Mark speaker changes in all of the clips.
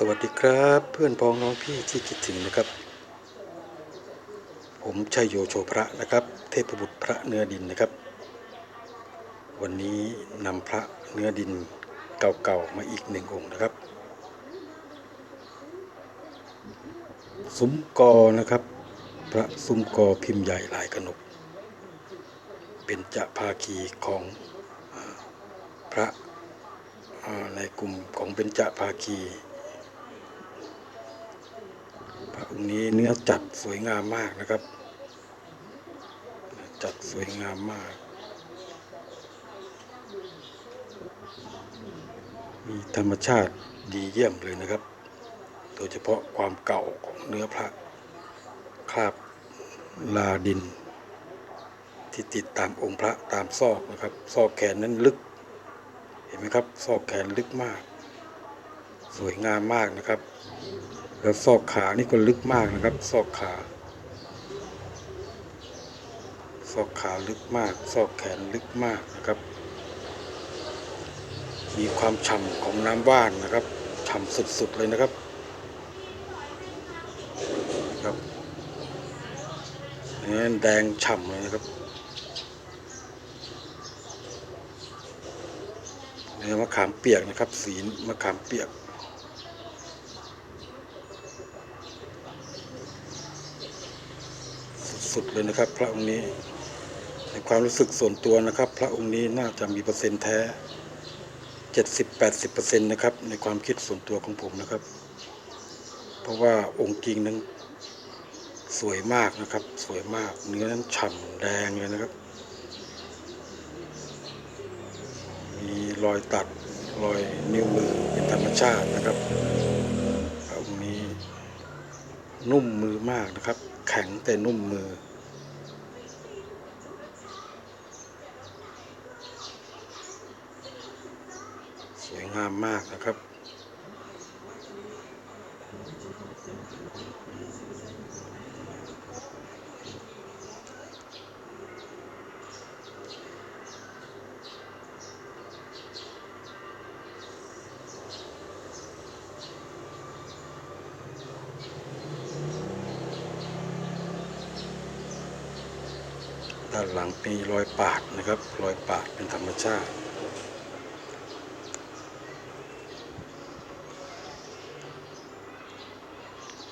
Speaker 1: สวัสดีครับเพื่อนพ้องน้องพี่ที่คิดถึงนะครับ ผมชัยโยโชพระนะครับ เทพบุตรพระเนื้อดินนะครับ วันนี้นำพระเนื้อดินเก่าๆมาอีกหนึ่งองค์นะครับซุ้มกอนะครับ พระซุ้มกอพิมพ์ใหญ่ลายกนก เป็นจะภาคีของพระในกลุ่มของเป็นจะภาคี พรงนี้เนื้อจัดสวยงามมากนะครับ จัดสวยงามมาก มีธรรมชาติดีเยี่ยมเลยนะครับ โดยเฉพาะความเก่าของเนื้อพระคราบลาดิน ที่ติดตามองค์พระตามซอกนะครับ ซอกแขนนั้นลึก เห็นไหมครับ ซอกแขนลึกมาก สวยงามมากนะครับ แล้วซอกขานี่ก็ลึกมากนะครับ ซอกขา ซอกขาลึกมาก ซอกแขนลึกมากนะครับ มีความฉ่ำของน้ำว่านนะครับฉ่ำสุดๆเลยนะครับครับนื้อแดงฉ่ำเลยนะครับเนื้อมะขามเปียกนะครับ สีมะขามเปียก สุดเลยนะครับ พระองค์นี้ ในความรู้สึกส่วนตัวนะครับ พระองค์นี้น่าจะมีเปอร์เซ็นต์แท้70-80%นะครับ ในความคิดส่วนตัวของผมนะครับ เพราะว่าองค์จริงนั้นสวยมากนะครับ สวยมากเนื้อนั้นฉ่ำแดงเลยนะครับ มีรอยตัดรอยนิ้วมือเป็นธรรมชาตินะครับพระองค์นี้นุ่มมือมากนะครับ แข็งแต่นุ่มมือ สวย งามมากนะครับ ด้านหลังมีรอยปาดนะครับ รอยปาดเป็นธรรมชาติ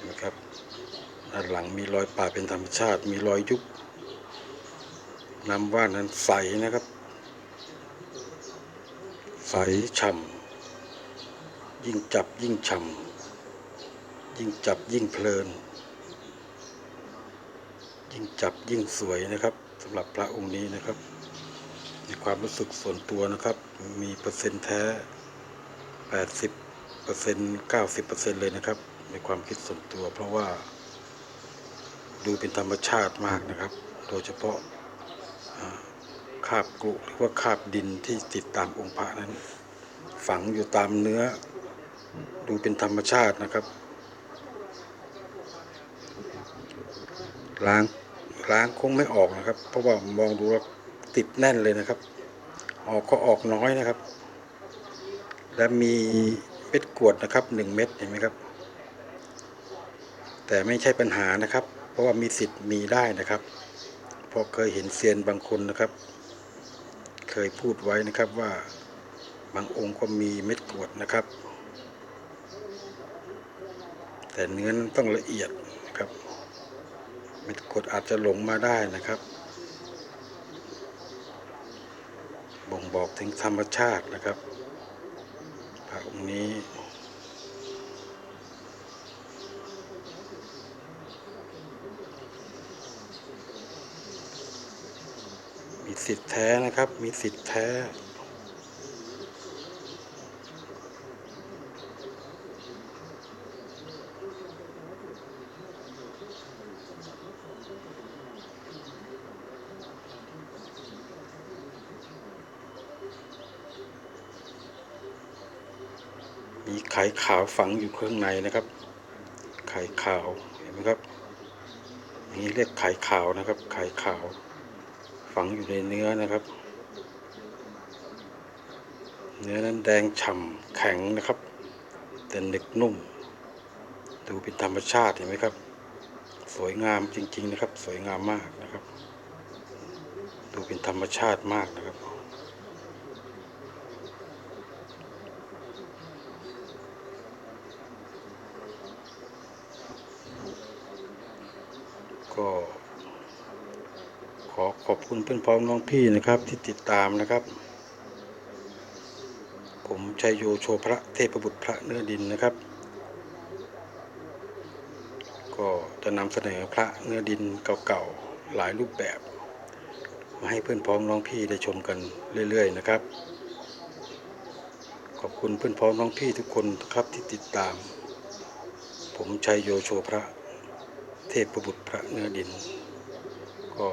Speaker 1: นะครับ ด้าน หลังมีรอยป่าเป็นธรรมชาติ มีรอยยุบน้ำว่านนั้นใสนะครับ ใสฉ่ำยิ่งจับยิ่งฉ่ำยิ่งจับยิ่งเพลิน ยิ่งจับยิ่งสวยนะครับสำหรับพระองค์นี้นะครับในความรู้สึกส่วนตัวนะครับ มีเปอร์เซ็นต์แท้ 80เปอร์เซ็นต์90เปอร์เซ็นต์เลยนะครับ ในความคิดส่วนตัวเพราะว่า ดูเป็นธรรมชาติมากนะครับ โดยเฉพาะคาบกรุหรือว่าคาบดินที่ติดตามองค์พระนั้น ฝังอยู่ตามเนื้อ ดูเป็นธรรมชาตินะครับ ล้างล้างคงไม่ออกนะครับ เพราะว่ามองดูแล้วติดแน่นเลยนะครับ ออกก็ออกน้อยนะครับ และมีเม็ดกวดนะครับหนึ่งเม็ดเห็นไหมครับ แต่ไม่ใช่ปัญหานะครับ เพราะว่ามีสิทธิ์มีได้นะครับเพราะเคยเห็นเซียนบางคนนะครับ เคยพูดไว้นะครับว่าบางองค์ก็มีเม็ดกรวดนะครับ แต่เนื้อนั้นต้องละเอียดนะครับ เม็ดกรดอาจจะหลงมาได้นะครับ บ่งบอกถึงธรรมชาตินะครับพระองค์นี้ สิทธิ์แท้นะครับ มีสิทธิ์แท้มีไข่ขาวฝังอยู่ข้างในนะครับ ไข่ขาว เห็นไหมครับอย่างนี้เรียกไข่ขาวนะครับ ไข่ขาว ฝังอยู่ในเนื้อนะครับ เนื้อนั้นแดงฉ่ำแข็งนะครับแต่หนึกนุ่ม ดูเป็นธรรมชาติเห็นไหมครับ สวยงามจริง ๆ นะครับ สวยงามมากนะครับ ดูเป็นธรรมชาติมากนะครับก็ ขอขอบคุณเพื่อนพ้องน้องพี่นะครับที่ติดตามนะครับ ผมชัยโยโชพระเทพบุตรพระเนื้อดินนะครับ ก็จะนำเสนอพระเนื้อดินเก่าๆหลายรูปแบบ มาให้เพื่อนพ้องน้องพี่ได้ชมกันเรื่อย ๆ นะครับ ขอบคุณเพื่อนพ้องน้องพี่ทุกคนครับที่ติดตาม ผมชัยโยโชพระเทพบุตรพระเนื้อดินก็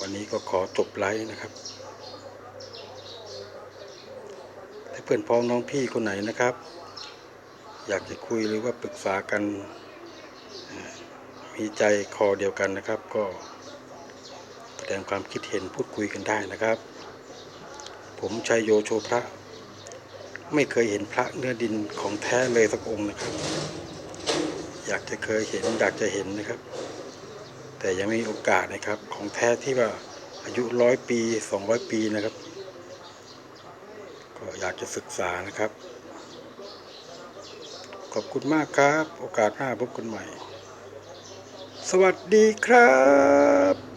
Speaker 1: วันนี้ก็ขอจบไลฟ์นะครับถ้าเพื่อนพ้องน้องพี่คนไหนนะครับ อยากจะคุยหรือว่าปรึกษากัน มีใจคอเดียวกันนะครับ ก็แสดงความคิดเห็นพูดคุยกันได้นะครับ ผมชัยโยโชพระ ไม่เคยเห็นพระเนื้อดินของแท้เลยสักองค์นะครับ อยากจะเคยเห็นอยากจะเห็นนะครับ แต่ยังไม่มีโอกาสนะครับของแท้ที่ว่าอายุร้อยปีสองร้อยปีนะครับ ก็อยากจะศึกษานะครับ ขอบคุณมากครับ โอกาสหน้าพบกันใหม่ สวัสดีครับ